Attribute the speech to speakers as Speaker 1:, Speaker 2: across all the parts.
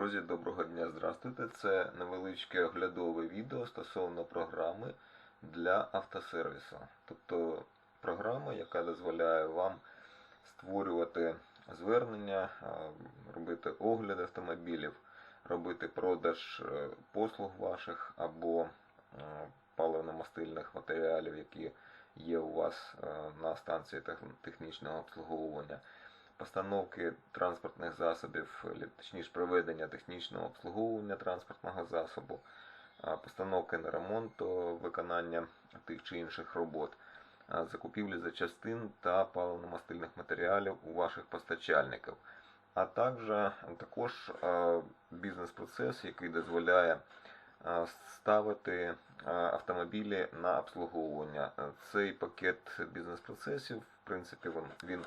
Speaker 1: Друзі, доброго дня, здравствуйте. Це невеличке оглядове відео стосовно програми для автосервісу. Тобто програма, яка дозволяє вам створювати звернення, робити огляд автомобілів, робити продаж е, послуг ваших або е, паливно-мастильних матеріалів, які є у вас е, на станції технічного обслуговування постановки транспортних засобів, точніше проведення технічного обслуговування транспортного засобу, постановки на ремонт, виконання тих чи інших робот, закупівлі запчастин та паливно-мастильних матеріалів у ваших постачальників, а також, також бізнес-процес, який дозволяє ставити автомобілі на обслуговування. Цей пакет бізнес-процесів, в принципі, він,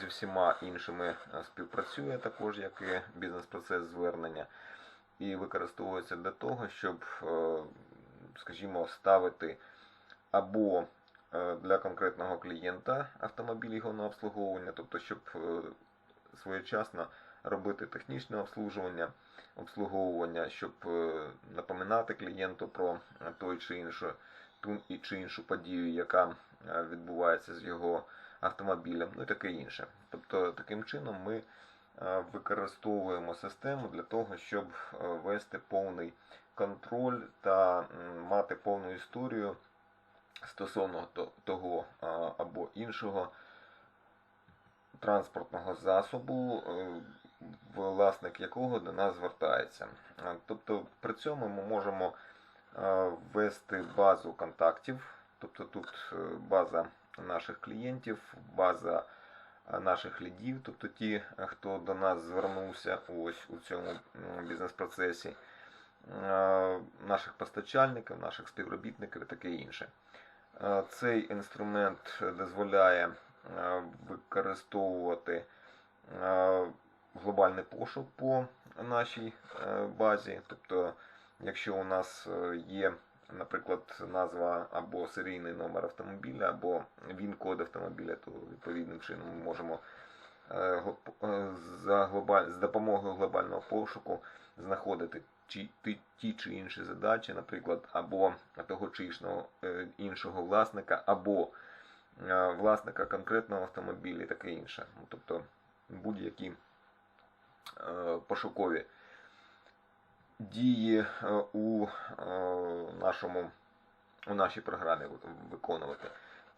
Speaker 1: зі всіма іншими е, співпрацює також, як і бізнес-процес звернення, і використовується для того, щоб, е, скажімо, ставити або е, для конкретного клієнта автомобіль його на обслуговування, тобто, щоб своєчасно робити технічне обслужування, обслуговування, щоб напоминати клієнту про той чи іншу, ту чи іншу подію, яка відбувається з його автомобілем, ну і таке інше. Тобто таким чином ми е, використовуємо систему для того, щоб е, вести повний контроль та мати повну історію стосовно того е, або іншого транспортного засобу, власник якого до нас звертається. Тобто при цьому ми можемо ввести базу контактів, тобто тут база наших клієнтів, база е, наших лідів, тобто ті, хто до нас звернувся ось у цьому бізнес-процесі, е, наших постачальників, наших співробітників і таке інше. Е, Цей інструмент дозволяє використовувати глобальний пошук по нашій базі. Тобто, якщо у нас є, наприклад, назва або серійний номер автомобіля, або він-код автомобіля, то відповідним чином ми можемо е, е, з допомогою глобального пошуку знаходити ті, чи інші задачі, наприклад, або того чи іншого, е, власника, або власника конкретного автомобіля і таке інше. Ну, Тобто будь-які пошукові дії е, у е, нашому у нашій програмі виконувати.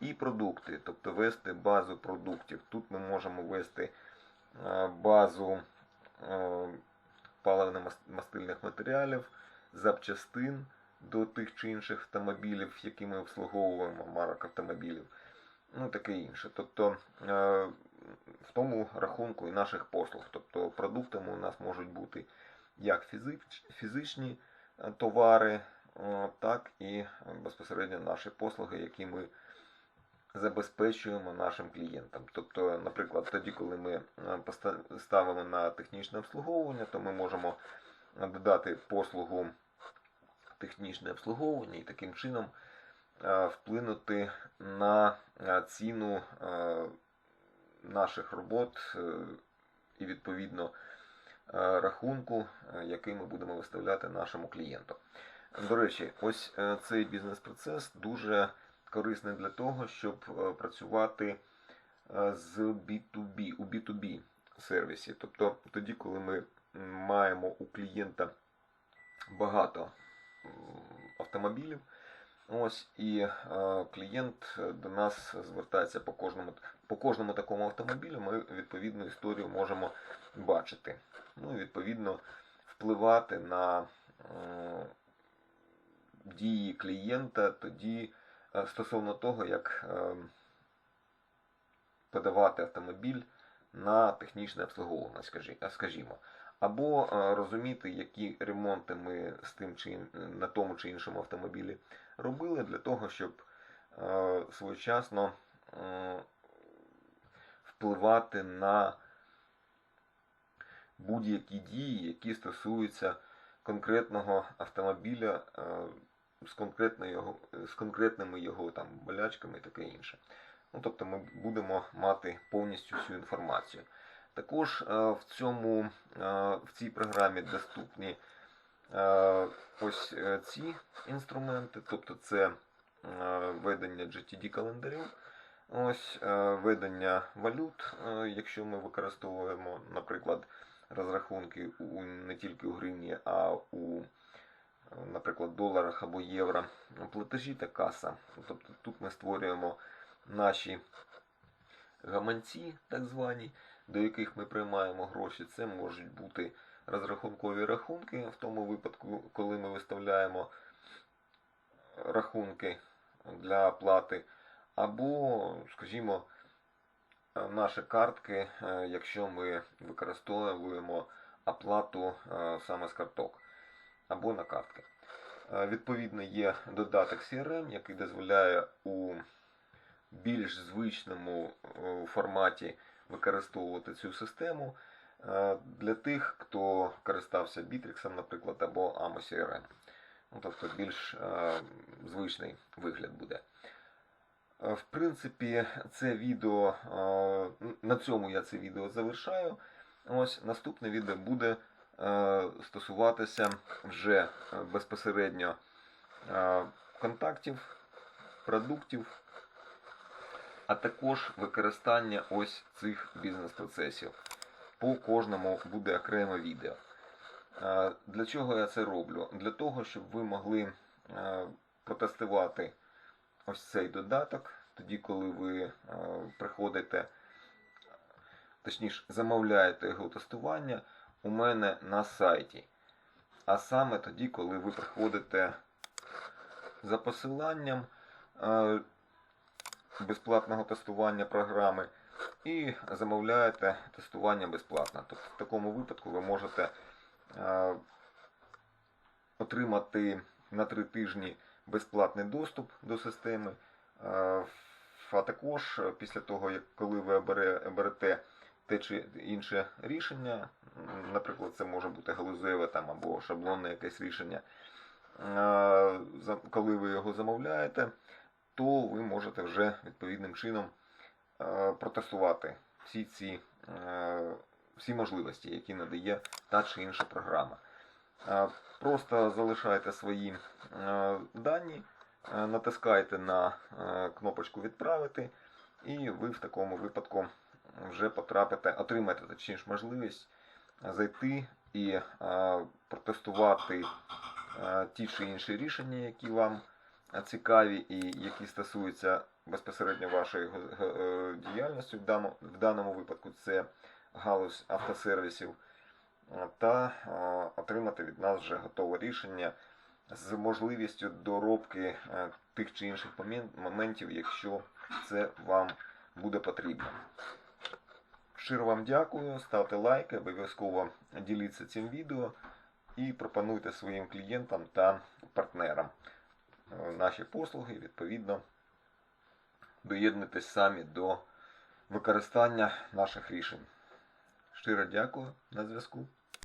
Speaker 1: І продукти, тобто вести базу продуктів. Тут ми можемо вести е, базу паливно-мастильних матеріалів, запчастин до тих чи інших автомобілів, які ми обслуговуємо, марок автомобілів, ну таке інше. Тобто в тому рахунку і наших послуг. Тобто продуктами у нас можуть бути як фізичні е, товари, е, так і безпосередньо наші послуги, які ми забезпечуємо нашим клієнтам. Тобто, наприклад, тоді, коли ми е, ставимо на технічне обслуговування, то ми можемо додати послугу технічне обслуговування і таким чином вплинути на ціну наших робот і відповідно рахунку, е, який ми будемо виставляти нашому клієнту. До речі, ось е, цей бізнес-процес дуже корисний для того, щоб е, працювати е, з B2B, у B2B сервісі. Тобто тоді, коли ми маємо у клієнта багато автомобілів, ось і е, клієнт до нас звертається по кожному, по кожному такому автомобілю, ми відповідну історію можемо бачити. Ну і відповідно впливати на е, дії клієнта тоді е, стосовно того, як е, подавати автомобіль на технічне обслуговування, скажі- скажімо. Або е, розуміти, які ремонти ми з тим чи на тому чи іншому автомобілі робили для того, щоб е, своєчасно е, впливати на будь-які дії, які стосуються конкретного автомобіля е, з, його, з конкретними його там болячками і таке інше. Ну, тобто ми будемо мати повністю всю інформацію. Також в цьому в цій програмі доступні ось е, ці інструменти, тобто це е, ведення GTD календарів, ось е, ведення валют, е, якщо ми використовуємо, наприклад, розрахунки не тільки у гривні, а у, е, наприклад, доларах або євро, платежі та каса. Тобто тут ми створюємо наші гаманці, так звані, до яких ми приймаємо гроші. Це можуть бути розрахункові рахунки, в тому випадку, коли ми виставляємо рахунки для оплати, або, скажімо, наші картки, е, якщо ми використовуємо оплату е, саме з карток або на картки. Е, Відповідно, є додаток CRM, який дозволяє у більш звичному е, форматі використовувати цю систему е, для тих, хто користався Bittrex, наприклад, або AMO CRM. Ну, тобто більш е, звичний вигляд буде. Е, В принципі, це відео, е, на цьому я це відео завершаю. Ось наступне відео буде е, стосуватися вже е, безпосередньо е, контактів, продуктів, а також використання ось цих бізнес-процесів. По кожному буде окреме відео. Для чого я це роблю? Для того, щоб ви могли протестувати ось цей додаток, тоді, коли ви приходите, точніше, замовляєте його тестування у мене на сайті. А саме тоді, коли ви приходите за посиланням безплатного тестування програми і замовляєте тестування безплатно. Тобто в такому випадку ви можете е, отримати на 3 тижні безплатний доступ до системи. Е, А також е, після того, коли ви оберете те чи інше рішення, наприклад, це може бути галузеве там, або шаблонне якесь рішення, коли ви його замовляєте, то ви можете вже відповідним чином е, протестувати всі ці е, всі можливості, які надає та чи інша програма. Е, Просто залишайте свої дані, натискайте на кнопочку Відправити, і ви в такому випадку вже потрапите, отримаєте точніше можливість зайти і протестувати ті чи інші рішення, які вам цікаві і які стосуються безпосередньо вашої е, діяльності. В даному, випадку це галузь автосервісів, та отримати від нас вже готове рішення з можливістю доробки е, тих чи інших моментів, якщо це вам буде потрібно. Щиро вам дякую, ставте лайки, обов'язково діліться цим відео і пропонуйте своїм клієнтам та партнерам наші послуги, відповідно, доєднуйтесь самі до використання наших рішень. Щиро дякую на зв'язку.